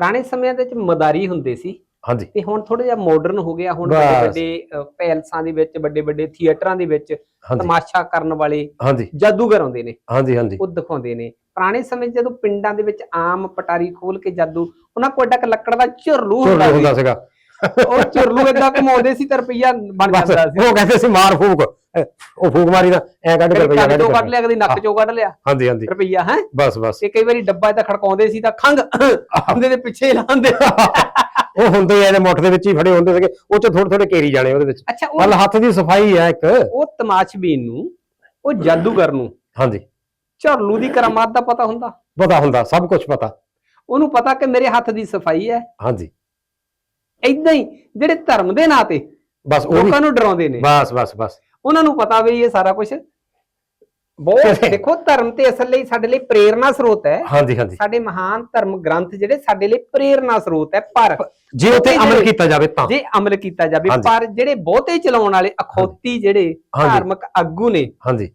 ਪੁਰਾਣੇ ਸਮਿਆਂ ਦੇ ਵਿੱਚ ਮਦਾਰੀ ਹੁੰਦੇ ਸੀ ਹਾਂਜੀ। ਤੇ ਹੁਣ ਥੋੜਾ ਜਿਹਾ ਮਾਡਰਨ ਹੋ ਗਿਆ ਹੁਣ। ਵੱਡੇ ਵੱਡੇ ਪੈਲਸਾਂ ਦੇ ਵਿੱਚ ਵੱਡੇ ਵੱਡੇ ਥੀਏਟਰਾਂ ਦੇ ਵਿੱਚ ਤਮਾਸ਼ਾ ਕਰਨ ਵਾਲੇ ਜਾਦੂਗਰ ਆਉਂਦੇ ਨੇ। ਹਾਂਜੀ ਹਾਂਜੀ। ਉਹ ਦਿਖਾਉਂਦੇ ਨੇ। ਪੁਰਾਣੇ ਸਮੇਂ ਜਦੋਂ ਪਿੰਡਾਂ ਦੇ ਵਿੱਚ ਆਮ ਪਟਾਰੀ ਖੋਲ ਕੇ ਜਾਦੂ ਉਹਨਾਂ ਕੋਲ ਕੁ ਲੱਕੜ ਦਾ ਝੁਰਲੂ ਹੁੰਦਾ ਸੀਗਾ। ਉਹ ਝੁਰਲੂ ਏਦਾਂ ਘਮਾਉਂਦੇ ਸੀ ਤੇ ਰੁਪਈਆ ਬਣ ਬਸ ਜਾਂਦਾ ਸੀ। ਉਹ ਕਹਿੰਦੇ ਸੀ ਮਾਰ ਫੂਕ। ਉਹ ਫੂਕ ਮਾਰੀ ਦਾ ਐ ਕੱਢ ਕੇ ਰੁਪਈਆ ਕੱਢ ਕੱਢ ਲਿਆ ਕਦੇ ਨੱਕ ਚੋਂ ਕੱਢ ਲਿਆ। ਹਾਂਜੀ ਹਾਂਜੀ। ਰੁਪਈਆ ਹੈ? ਬਸ ਬਸ। ਤੇ ਕਈ ਵਾਰੀ ਡੱਬਾ ਏਦਾਂ ਖੜਕਾਉਂਦੇ ਸੀ ਤਾਂ ਖੰਗ ਉਹਦੇ ਦੇ ਪਿੱਛੇ ਲਾਉਂਦੇ। ਉਹ ਹੁੰਦੇ ਆ ਇਹਦੇ ਮੁੱਠ ਦੇ ਵਿੱਚ ਹੀ ਫੜੇ ਹੁੰਦੇ ਸੀਗੇ ਉਹ ਚ ਥੋੜੇ ਥੋੜੇ ਕੇਰੀ ਜਾਣੇ ਉਹਦੇ ਵਿੱਚ। ਅੱਛਾ ਮਤਲਬ ਉਹ ਹੱਥ ਦੀ ਸਫ਼ਾਈ ਹੈ ਇੱਕ। ਉਹ ਤਮਾਸ਼ਬੀਨ ਨੂੰ ਉਹ ਜਾਦੂਗਰ ਨੂੰ ਹਾਂਜੀ। ਝੁਰਲੂ ਦੀ ਕਰਾਮਾਤ ਦਾ ਪਤਾ ਹੁੰਦਾ? ਪਤਾ ਹੁੰਦਾ ਸਭ ਕੁਝ ਪਤਾ। ਉਹਨੂੰ ਪਤਾ ਕਿ ਮੇਰੇ ਹੱਥ ਦੀ ਸਫ਼ਾਈ ਹੈ। ਹਾਂਜੀ। ਇਦਾਂ ਹੀ ਜਿਹੜੇ ਧਰਮ ਦੇ ਨਾਂ ਤੇ ਬਸ ਉਹ ਵੀ ਲੋਕਾਂ ਨੂੰ ਡਰਾਉਂਦੇ ਨੇ। ਬਸ ਬਸ ਬਸ। ਉਹਨਾਂ ਨੂੰ ਪਤਾ ਵੀ ਇਹ ਸਾਰਾ ਕੁਝ ਬਹੁਤ ਦੇਖੋ ਧਰਮ ਤੇ ਅਸਲ ਲਈ ਸਾਡੇ ਲਈ ਪ੍ਰੇਰਣਾ ਸਰੋਤ ਹੈ। ਹਾਂਜੀ ਹਾਂਜੀ। ਸਾਡੇ ਮਹਾਨ ਧਰਮ ਗ੍ਰੰਥ ਜਿਹੜੇ ਸਾਡੇ ਲਈ ਪ੍ਰੇਰਣਾ ਸਰੋਤ ਹੈ ਪਰ ਜੇ ਉੱਤੇ ਅਮਲ ਕੀਤਾ ਜਾਵੇ ਤਾਂ। ਜੇ ਅਮਲ ਕੀਤਾ ਜਾਵੇ ਹਾਂਜੀ। ਪਰ ਜਿਹੜੇ ਬਹੁਤੇ ਚਲਾਉਣ ਵਾਲੇ ਅਖੌਤੀ ਜਿਹੜੇ ਹਾਂਜੀ। ਧਾਰਮਿਕ ਆਗੂ ਨੇ ਹਾਂਜੀ।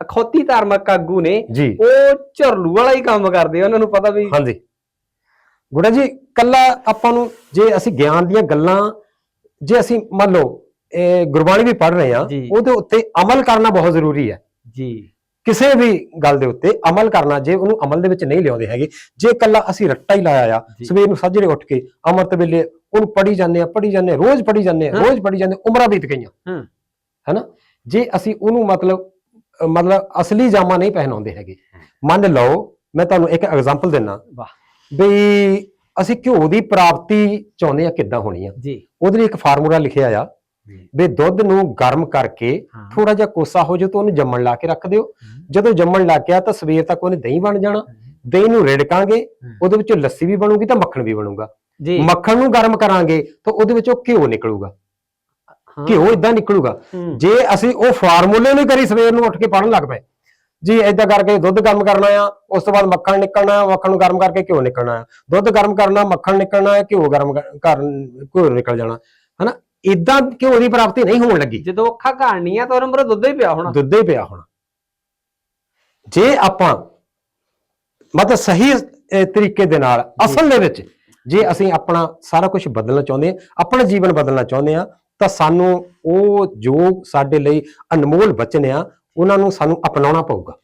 ਅਖੌਤੀ ਧਾਰਮਿਕ ਆਗੂ ਨੇ ਜੀ। ਉਹ ਝਰਲੂ ਵਾਲਾ ਹੀ ਕੰਮ ਕਰਦੇ ਆ ਉਹਨਾਂ ਨੂੰ ਪਤਾ ਵੀ ਹਾਂਜੀ। ਗੁੜਾ ਜੀ ਕੱਲਾ ਆਪਾਂ ਨੂੰ ਜੇ ਅਸੀਂ ਗਿਆਨ ਦੀਆਂ ਗੱਲਾਂ ਜੇ ਅਸੀਂ ਮੰਨ ਲਓ ਇਹ ਗੁਰਬਾਣੀ ਵੀ ਪੜ੍ਹ ਰਹੇ ਆ ਜੀ। ਉਹਦੇ ਉੱਤੇ ਅਮਲ ਕਰਨਾ ਬਹੁਤ ਜ਼ਰੂਰੀ ਹੈ ਜੀ ਕਿਸੇ ਵੀ ਗੱਲ ਦੇ ਉੱਤੇ ਅਮਲ ਕਰਨਾ ਜੇ ਉਹਨੂੰ ਅਮਲ ਦੇ ਵਿੱਚ ਨਹੀਂ ਲਿਆਉਂਦੇ ਹੈਗੇ ਜੇ ਕੱਲਾ ਅਸੀਂ ਰੱਟਾ ਹੀ ਲਾਇਆ ਆ ਜੀ। ਸਵੇਰ ਨੂੰ ਸਾਜਰੇ ਉੱਠ ਕੇ ਅੰਮ੍ਰਿਤ ਵੇਲੇ ਉਹਨੂੰ ਪੜੀ ਜਾਂਦੇ ਆ ਪੜੀ ਜਾਂਦੇ ਆ ਰੋਜ਼ ਪੜੀ ਜਾਂਦੇ ਆ ਹਾਂ। ਰੋਜ਼ ਪੜੀ ਜਾਂਦੇ ਆ, ਉਮਰਾਂ ਬੀਤ ਗਈਆਂ ਹਾਂ। ਹੈਨਾ ਜੇ ਅਸੀਂ ਉਹਨੂੰ ਮਤਲਬ ਮਤਲਬ ਅਸਲੀ ਜਾਮਾ ਨਹੀਂ ਪਹਿਨਾਉਂਦੇ ਹੈਗੇ ਮੰਨ ਲਓ ਮੈਂ ਤੁਹਾਨੂੰ ਇੱਕ ਐਗਜ਼ਾਮਪਲ ਦਿੰਨਾ ਵਾਹ ਬਈ ਅਸੀਂ ਘਿਓ ਦੀ ਪ੍ਰਾਪਤੀ ਚਾਹੁੰਦੇ ਆ ਕਿੱਦਾਂ ਹੋਣੀ ਆ। ਜੀ। ਉਹਦੇ ਲਈ ਇੱਕ ਫਾਰਮੂਲਾ ਲਿਖਿਆ ਆ ਵੀ ਦੁੱਧ ਨੂੰ ਗਰਮ ਕਰਕੇ। ਥੋੜਾ ਜਿਹਾ ਕੋਸਾ ਹੋ ਜਾਏ ਤਾਂ ਉਹਨੂੰ ਜੰਮਣ ਲਾ ਕੇ ਰੱਖ ਦਿਓ। ਜਦੋਂ ਜੰਮਣ ਲੱਗ ਗਿਆ ਤਾਂ ਸਵੇਰ ਤੱਕ ਉਹਨੇ ਦਹੀਂ ਬਣ ਜਾਣਾ। ਦਹੀਂ ਨੂੰ ਰਿੜਕਾਂਗੇ ਉਹਦੇ ਵਿੱਚੋਂ ਲੱਸੀ ਵੀ ਬਣੂਗੀ ਤਾਂ ਮੱਖਣ ਵੀ ਬਣੂਗਾ। ਜੀ। ਮੱਖਣ ਨੂੰ ਗਰਮ ਕਰਾਂਗੇ ਤਾਂ ਉਹਦੇ ਵਿੱਚੋਂ ਘਿਓ ਨਿਕਲੂਗਾ। ਘਿਓ ਇਦਾਂ ਨਿਕਲੂਗਾ। ਜੇ ਅਸੀਂ ਉਹ ਫਾਰਮੂਲੇ ਨੂੰ ਕਰੀ ਸਵੇਰ ਨੂੰ ਉੱਠ ਕੇ ਪੜਨ ਲੱਗ ਪਏ ਜੀ ਏਦਾਂ ਕਰਕੇ ਦੁੱਧ ਗਰਮ ਕਰਨਾ ਆ ਉਸ ਤੋਂ ਬਾਅਦ ਮੱਖਣ ਨਿਕਲਣਾ ਆ ਮੱਖਣ ਨੂੰ ਗਰਮ ਕਰਕੇ ਘਿਓ ਨਿਕਲਣਾ ਆ। ਦੁੱਧ ਗਰਮ ਕਰਨਾ ਮੱਖਣ ਨਿਕਲਣਾ ਹੈ ਘਿਓ ਗਰਮ ਕਰ- ਕਰਨ ਘਿਓ ਨਿਕਲ ਜਾਣਾ। ਹਨਾ? ਇਦਾਂ ਘਿਓ ਦੀ ਪ੍ਰਾਪਤੀ ਨਹੀਂ ਹੋਣ ਲੱਗੀ। ਜਦੋਂ ਅੱਖਾਂ ਘਾਣੀਆਂ ਤਾਂ ਉਹਨਾਂ ਮਰ ਦੁੱਧ ਹੀ ਪਿਆ ਹੋਣਾ। ਦੁੱਧ ਹੀ ਪਿਆ ਹੋਣਾ। ਜੇ ਆਪਾਂ ਮਤਲਬ ਸਹੀ ਤਰੀਕੇ ਦੇ ਨਾਲ ਅਸਲ ਦੇ ਵਿੱਚ ਜੇ ਅਸੀਂ ਆਪਣਾ ਸਾਰਾ ਕੁਝ ਬਦਲਣਾ ਚਾਹੁੰਦੇ ਹਾਂ ਆਪਣਾ ਜੀਵਨ ਬਦਲਣਾ ਚਾਹੁੰਦੇ ਆ ਤਾਂ ਸਾਨੂੰ ਉਹ ਜੋ ਸਾਡੇ ਲਈ ਅਨਮੋਲ ਬਚਨ ਆ ਉਹਨਾਂ ਨੂੰ ਸਾਨੂੰ ਅਪਣਾਉਣਾ ਪਊਗਾ।